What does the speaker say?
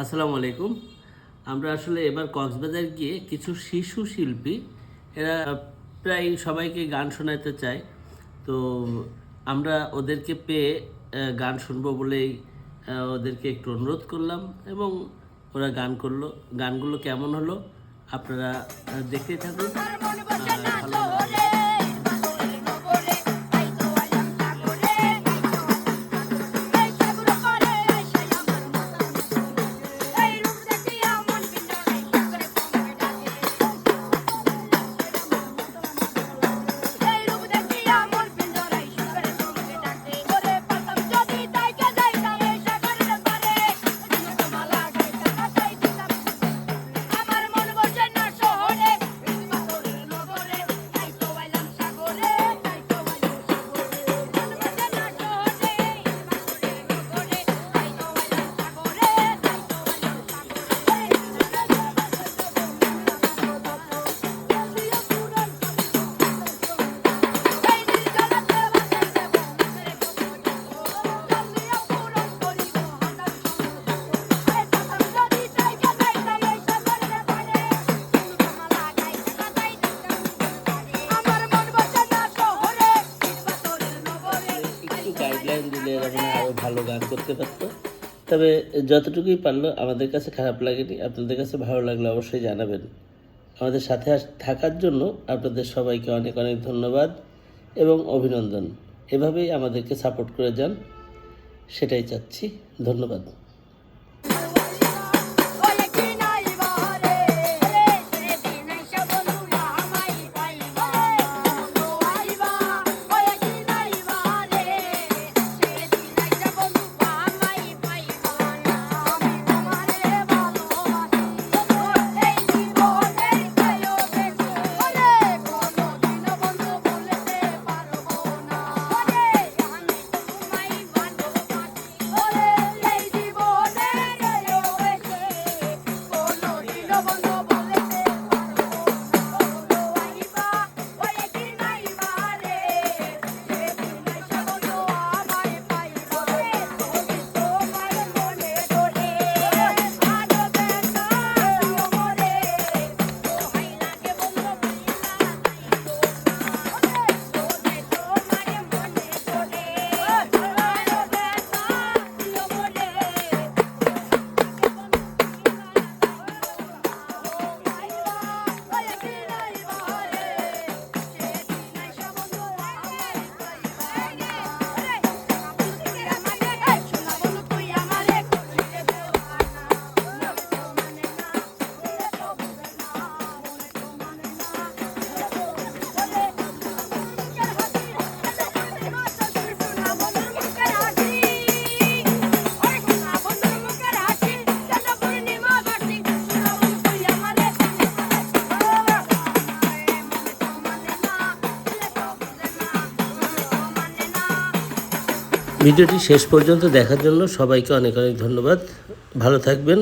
আসসালামু আলাইকুম। আমরা আসলে এবার কক্সবাজার গিয়ে কিছু শিশু শিল্পী এরা প্রায় সবাইকে গান শোনাতে চায়। তো আমরা ওদেরকে পেয়ে গান শুনব বলেই ওদেরকে একটু অনুরোধ করলাম এবং ওরা গান করল। গানগুলো কেমন হলো? আপনারা আহ, দেখতেই থাকুন। ভালো গাইডলাইন দিলে এরকম আরও ভালো গান করতে পারতো। তবে যতটুকুই পারল, আমাদের কাছে খারাপ লাগেনি। আপনাদের কাছে ভালো লাগলে অবশ্যই জানাবেন। আমাদের সাথে থাকার জন্য আপনাদের সবাইকে অনেক অনেক ধন্যবাদ এবং অভিনন্দন। এভাবেই আমাদেরকে সাপোর্ট করে যান। সেটাই চাচ্ছি। ধন্যবাদ। ভিডিওটি শেষ পর্যন্ত দেখার জন্য সবাইকে অনেক অনেক ধন্যবাদ। ভালো থাকবেন।